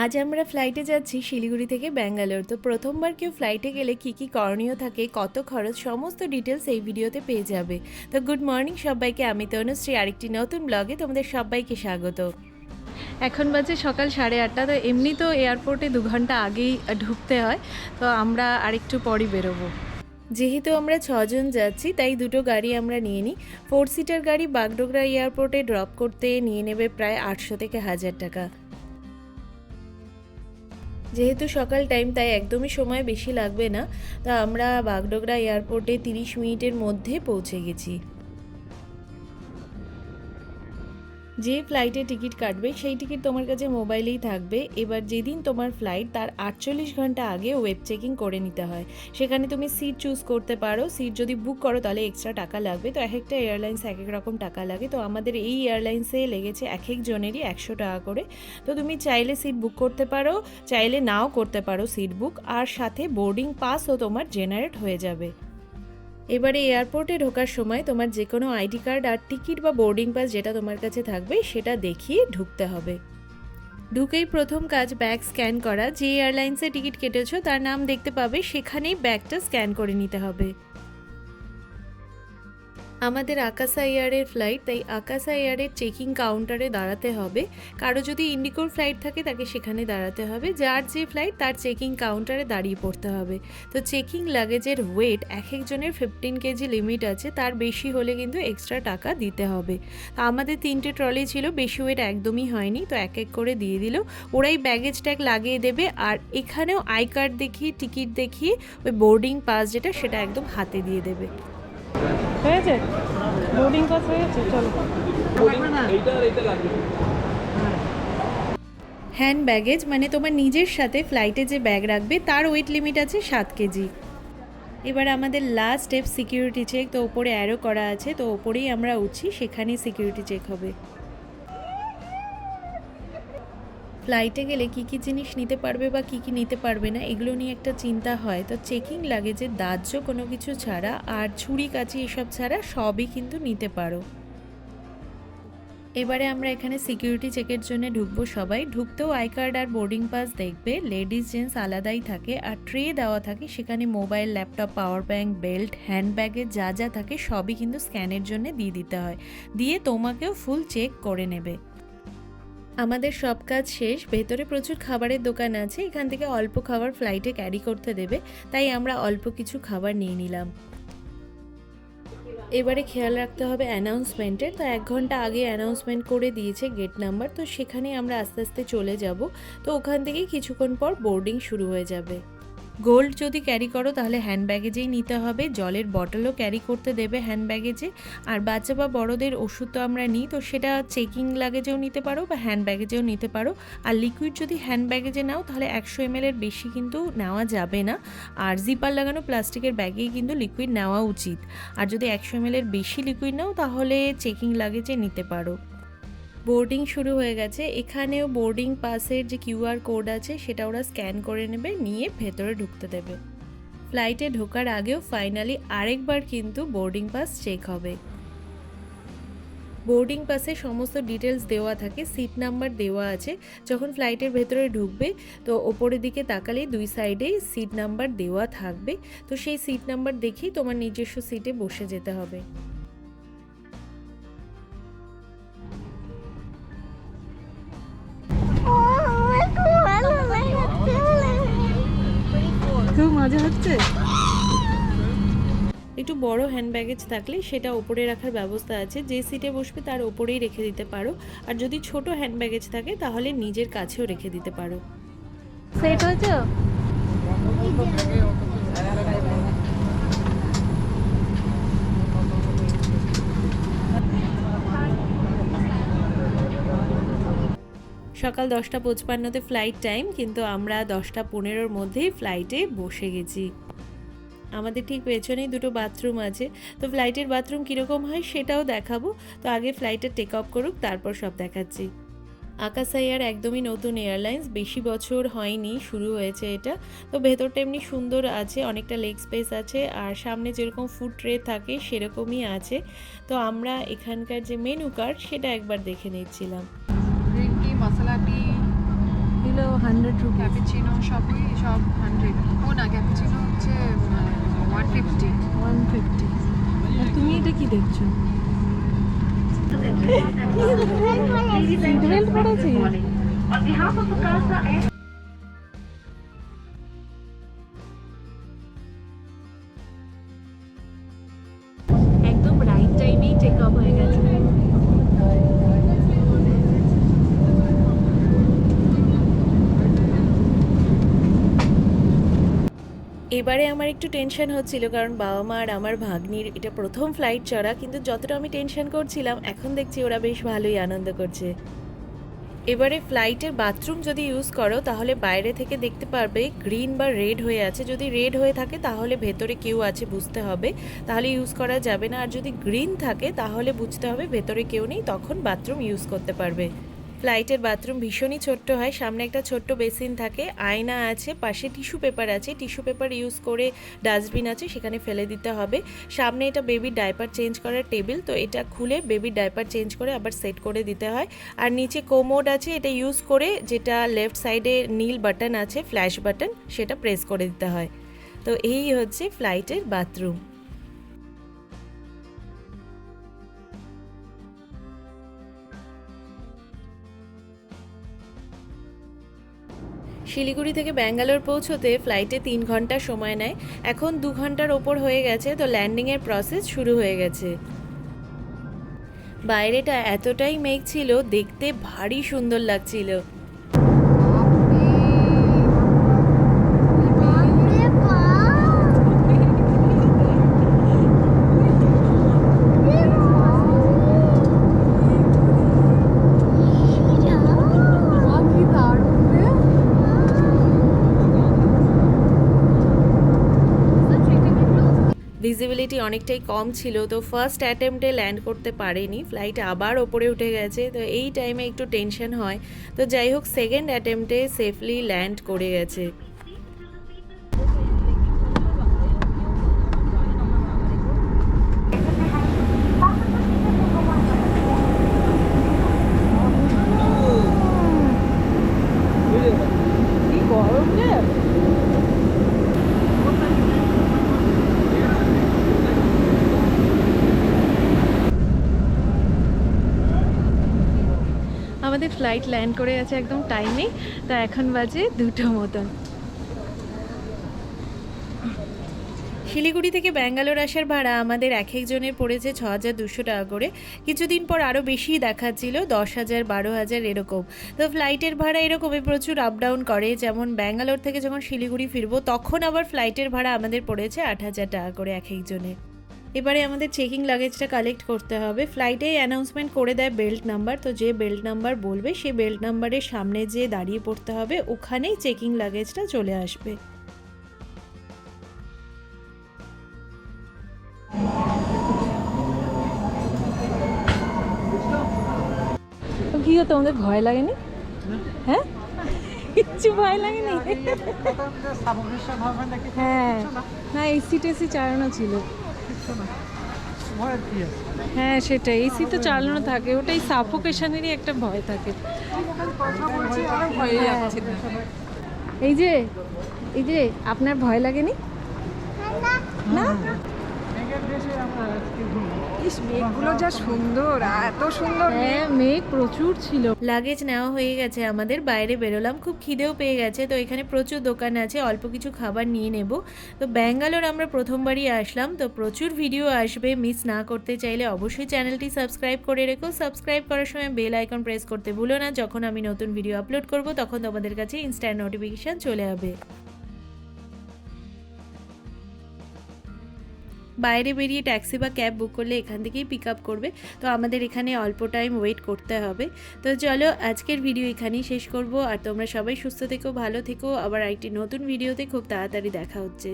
আজ আমরা ফ্লাইটে যাচ্ছি শিলিগুড়ি থেকে ব্যাঙ্গালোর। তো প্রথমবার কেউ ফ্লাইটে গেলে কি কি করণীয় থাকে কত খরচ সমস্ত ডিটেলস এই ভিডিওতে পেয়ে যাবে। তো গুড মর্নিং সবাইকে আমি তনুশ্রী। আরেকটি নতুন ব্লগে তোমাদের সবাইকে স্বাগত। এখন বাজে সকাল সাড়ে আটটা তো এমনি তো এয়ারপোর্টে দু ঘণ্টা আগেই ঢুকতে হয় তো আমরা আরেকটু পরই বেরোবো। যেহেতু আমরা ছজন যাচ্ছি তাই দুটো গাড়ি আমরা নিয়ে নিই। ফোর সিটার গাড়ি বাগডোগরা এয়ারপোর্টে ড্রপ করতে নিয়ে নেবে প্রায় আটশো থেকে হাজার টাকা। যেহেতু সকাল টাইম তাই একদমই সময় বেশি লাগবে না। তা আমরা বাগডোগরা এয়ারপোর্টে তিরিশ মিনিটের মধ্যে পৌঁছে গেছি। যে ফ্লাইটে টিকিট কাটবে, সেই টিকিট তোমার কাছে মোবাইলেই থাকবে। এবার যেদিন তোমার ফ্লাইট তার আটচল্লিশ ঘণ্টা আগে ওয়েব চেকিং করে নিতে হয়। সেখানে তুমি সিট চুজ করতে পারো। সিট যদি বুক করো, তাহলে এক্সট্রা টাকা লাগবে। তো এক একটা এয়ারলাইন্স এক এক রকম টাকা লাগে। তো আমাদের এই এয়ারলাইন্সে লেগেছে এক এক জনেরই একশো টাকা করে। তো তুমি চাইলে সিট বুক করতে পারো, চাইলে নাও করতে পারো সিট বুক আর সাথে বোর্ডিং পাসও তোমার জেনারেট হয়ে যাবে। এবারে এয়ারপোর্টে ঢোকার সময় তোমার যে কোনো আইডি কার্ড আর টিকিট বা বোর্ডিং পাস যেটা তোমার কাছে থাকবে, সেটা দেখিয়ে ঢুকতে হবে। ঢুকেই প্রথম কাজ ব্যাগ স্ক্যান করা। যে এয়ারলাইন্সে টিকিট কেটেছো, তার নাম দেখতে পাবে, সেখানেই ব্যাগটা স্ক্যান করে নিতে হবে। আমাদের আকাশা এয়ারের ফ্লাইট তাই আকাশা এয়ারের চেকিং কাউন্টারে দাঁড়াতে হবে। কারও যদি ইন্ডিকোর ফ্লাইট থাকে, তাকে সেখানে দাঁড়াতে হবে। যার যে ফ্লাইট তার চেকিং কাউন্টারে দাঁড়িয়ে পড়তে হবে। তো চেকিং লাগেজের ওয়েট এক একজনের ফিফটিন কেজি লিমিট আছে, তার বেশি হলে কিন্তু এক্সট্রা টাকা দিতে হবে। আমাদের তিনটে ট্রলি ছিল, বেশি ওয়েট একদমই হয়নি, তো এক এক করে দিয়ে দিল। ওরাই ব্যাগেজ ট্যাগ লাগিয়ে দেবে, আর এখানেও আই কার্ড দেখিয়ে টিকিট দেখিয়ে, ওই বোর্ডিং পাস যেটা, সেটা একদম হাতে দিয়ে দেবে। হয়েছে? বোর্ডিং পাস হয়েছে? চলো। হ্যান্ড ব্যাগেজ মানে তোমার নিজের সাথে ফ্লাইটে যে ব্যাগ রাখবে, তার ওয়েট লিমিট আছে সাত কেজি। এবার আমাদের লাস্ট স্টেপ সিকিউরিটি চেক তো ওপরে অ্যারো করা আছে, তো ওপরেই আমরা উঠছি, সেখানেই সিকিউরিটি চেক হবে। ফ্লাইটে গেলে কি কি জিনিস নিতে পারবে বা কি কি নিতে পারবে না, এগুলো নিয়ে একটা চিন্তা হয়। তো চেকিং লাগে যে দাহ্য কোনো কিছু ছাড়া আর ছুরি কাচি এসব ছাড়া সবই কিন্তু নিতে পারো। এবারে আমরা এখানে সিকিউরিটি চেকের জন্য ঢুকবো সবাই। ঢুকতেও আই কার্ড আর বোর্ডিং পাস দেখবে। লেডিস জেন্টস আলাদাই থাকে আর ট্রে দেওয়া থাকে। সেখানে mobile laptop power bank belt hand ব্যাগে যা যা থাকে সবই কিন্তু স্ক্যানের জন্য দিয়ে দিতে হয়। দিয়ে তোমাকেও ফুল চেক করে নেবে। আমাদের সব কাজ শেষ, ভেতরে প্রচুর খাবারের দোকান আছে, এখান থেকে অল্প খাবার ফ্লাইটে ক্যারি করতে দেবে, তাই আমরা অল্প কিছু খাবার নিয়ে নিলাম। এবারে খেয়াল রাখতে হবে অ্যানাউন্সমেন্টের তো এক ঘণ্টা আগে অ্যানাউন্সমেন্ট করে দিয়েছে গেট নাম্বার তো সেখানে আমরা আস্তে আস্তে চলে যাব, তো ওখান থেকেই কিছুক্ষণ পর বোর্ডিং শুরু হয়ে যাবে। গোল্ড যদি ক্যারি করো, তাহলে হ্যান্ড ব্যাগেজেই নিতে হবে। জলের বটলও ক্যারি করতে দেবে হ্যান্ড ব্যাগেজে। আর বাচ্চা বা বড়দের ওষুধ তো আমরা নিই, তো সেটা চেকিং লাগেজেও নিতে পারো বা হ্যান্ড ব্যাগেজেও নিতে পারো। আর লিকুইড যদি হ্যান্ড ব্যাগেজে নাও, তাহলে একশো এম এর বেশি কিন্তু নেওয়া যাবে না। আর জিপার লাগানো প্লাস্টিকের ব্যাগেই কিন্তু লিকুইড নেওয়া উচিত। আর যদি একশো এম এর বেশি লিকুইড নাও, তাহলে চেকিং লাগেজে নিতে পারো। বোর্ডিং শুরু হয়ে গেছে। এখানেও বোর্ডিং পাসের যে কিউআর কোড আছে, সেটা ওরা স্ক্যান করে নেবে, নিয়ে ভেতরে ঢুকতে দেবে। ফ্লাইটে ঢোকার আগেও ফাইনালি আরেকবার কিন্তু বোর্ডিং পাস চেক হবে। বোর্ডিং পাসে সমস্ত ডিটেলস দেওয়া থাকে, সিট নাম্বার দেওয়া আছে। যখন ফ্লাইটের ভেতরে ঢুকবে, তো ওপরের দিকে তাকালে দুই সাইডেই সিট নাম্বার দেওয়া থাকবে। তো সেই সিট নাম্বার দেখেই তোমার নিজস্ব সিটে বসে যেতে হবে। মজা হচ্ছে? একটু বড় হ্যান্ড ব্যাগেজ থাকলে সেটা ওপরে রাখার ব্যবস্থা আছে। যে সিটে বসবে তার ওপরেই রেখে দিতে পারো। আর যদি ছোট হ্যান্ড ব্যাগেজ থাকে তাহলে নিজের কাছেও রেখে দিতে পারো। সেট হয়েছে? সকাল দশটা পঁচপান্নতে ফ্লাইট টাইম কিন্তু আমরা দশটা পনেরোর মধ্যেই ফ্লাইটে বসে গেছি। আমাদের ঠিক পেছনেই দুটো বাথরুম আছে। তো ফ্লাইটের বাথরুম কীরকম হয় সেটাও দেখাবো। তো আগে ফ্লাইটটা টেক অফ করুক, তারপর সব দেখাচ্ছি। আকাশা এয়ার একদমই নতুন এয়ারলাইন্স বেশি বছর হয়নি, শুরু হয়েছে এটা। তো ভেতরটা এমনি সুন্দর আছে, অনেকটা লেগ স্পেস আছে, আর সামনে যেরকম ফুড ট্রে থাকে, সেরকমই আছে। তো আমরা এখানকার যে মেনু কার্ড সেটা একবার দেখে নিচ্ছিলাম। গ্রিন টি দিল হান্ড্রেড রুপি ক্যাপিচিনো সবই সব হান্ড্রেড ও না ক্যাপিচিনো হচ্ছে ওয়ান ফিফটি ওয়ান ফিফটি তুমি এটা কি দেখছ? সিট বেল্ট পড়েছি এবারে আমার একটু টেনশন হচ্ছিল, কারণ বাবা মা আর আমার ভাগ্নির এটা প্রথম ফ্লাইট চড়া, কিন্তু যতটা আমি টেনশন করছিলাম, এখন দেখছি ওরা বেশ ভালোই আনন্দ করছে। এবারে ফ্লাইটের বাথরুম যদি ইউজ করো, তাহলে বাইরে থেকে দেখতে পারবে গ্রিন বা রেড হয়ে আছে। যদি রেড হয়ে থাকে, তাহলে ভেতরে কেউ আছে বুঝতে হবে, তাহলে ইউজ করা যাবে না। আর যদি গ্রিন থাকে, তাহলে বুঝতে হবে ভেতরে কেউ নেই, তখন বাথরুম ইউজ করতে পারবে। ফ্লাইটের বাথরুম ভীষণই ছোট্ট হয়। সামনে একটা ছোট্ট বেসিন থাকে, আয়না আছে, পাশে টিস্যু পেপার আছে। টিস্যু পেপার ইউজ করে ডাস্টবিন আছে, সেখানে ফেলে দিতে হবে। সামনে এটা বেবির ডাইপার চেঞ্জ করার টেবিল, তো এটা খুলে বেবির ডাইপার চেঞ্জ করে আবার সেট করে দিতে হয়। আর নিচে কোমোড আছে, এটা ইউজ করে যেটা লেফট সাইডে নীল বাটন আছে, ফ্ল্যাশ বাটন, সেটা প্রেস করে দিতে হয়। তো এই হচ্ছে ফ্লাইটের বাথরুম। শিলিগুড়ি থেকে ব্যাঙ্গালোর পৌঁছোতে ফ্লাইটে তিন ঘণ্টা সময় নেয়। এখন দু ঘণ্টার ওপর হয়ে গেছে, তো ল্যান্ডিংয়ের প্রসেস শুরু হয়ে গেছে। বাইরেটা এতটাই মেঘ ছিল, দেখতে ভারী সুন্দর লাগছিল। ভিজিবিলিটি অনেকটাই কম ছিল, তো ফার্স্ট অ্যাটেম্পটে ল্যান্ড করতে পারেনি। ফ্লাইট আবার ওপরে উঠে গেছে, তো এই টাইমে একটু টেনশন হয়। তো যাই হোক সেকেন্ড অ্যাটেম্পটে সেফলি ল্যান্ড করে গেছে কি গরম রে আমাদের ফ্লাইট ল্যান্ড করে গেছে একদম টাইমে তো এখন বাজে দুটো মতন। শিলিগুড়ি থেকে ব্যাঙ্গালোর আসার ভাড়া আমাদের এক একজনের পড়েছে ছ হাজার দুশো টাকা করে। কিছুদিন পর আরও বেশি দেখাচ্ছিল, দশ হাজার, বারো হাজার এরকম। তো ফ্লাইটের ভাড়া এরকমই প্রচুর আপ ডাউন করে, যেমন ব্যাঙ্গালোর থেকে যখন শিলিগুড়ি ফিরবো, তখন আবার ফ্লাইটের ভাড়া আমাদের পড়েছে আট হাজার টাকা করে এক একজনের। এবারে আমাদের চেকিং লাগেজটা কালেক্ট করতে হবে। ফ্লাইটেই অ্যানাউন্সমেন্ট করে দেয় বেল্ট নাম্বার তো যে বেল্ট নাম্বার বলবে সেই বেল্ট নাম্বারের সামনে যে দাঁড়িয়ে পড়তে হবে ওখানেই চেকিং লাগেজটা চলে আসবে। কি হতো তোমাদের ভয় লাগেনি? হ্যাঁ? কিচ্ছু ভয় লাগেনি? হ্যাঁ। না। এসি টেসি চালানো ছিল। হ্যাঁ সেটাই। এসি তো চালানো থাকে ওটাই সাফোকেশনেরই একটা ভয় থাকে। এই যে এই যে আপনার ভয় লাগেনি? না। ইস মেঘগুলো যা সুন্দর এত সুন্দর হ্যাঁ মেঘ। প্রচুর ছিল। লাগেজ নেওয়া হয়ে গেছে আমাদের বাইরে বেরোলাম খুব খিদেও পেয়ে গেছে তো এখানে প্রচুর দোকান আছে অল্প কিছু খাবার নিয়ে নেব। তো ব্যাঙ্গালোর আমরা প্রথমবারই আসলাম তো প্রচুর ভিডিও আসবে মিস না করতে চাইলে অবশ্যই চ্যানেলটি সাবস্ক্রাইব করে রেখো। সাবস্ক্রাইব করার সময় বেল আইকন প্রেস করতে ভুলো না যখন আমি নতুন ভিডিও আপলোড করব তখন তোমাদের কাছে ইনস্ট্যান্ট নোটিফিকেশান চলে যাবে। বাইরে বেরিয়ে ট্যাক্সি বা ক্যাব বুক করলে এখান থেকেই পিক আপ করবে। তো আমাদের এখানে অল্প টাইম ওয়েট করতে হবে। তো চলো আজকের ভিডিও এখানেই শেষ করব। আর তোমরা সবাই সুস্থ থেকো, ভালো থেকো। আবার একটি নতুন ভিডিওতে খুব তাড়াতাড়ি দেখা হচ্ছে।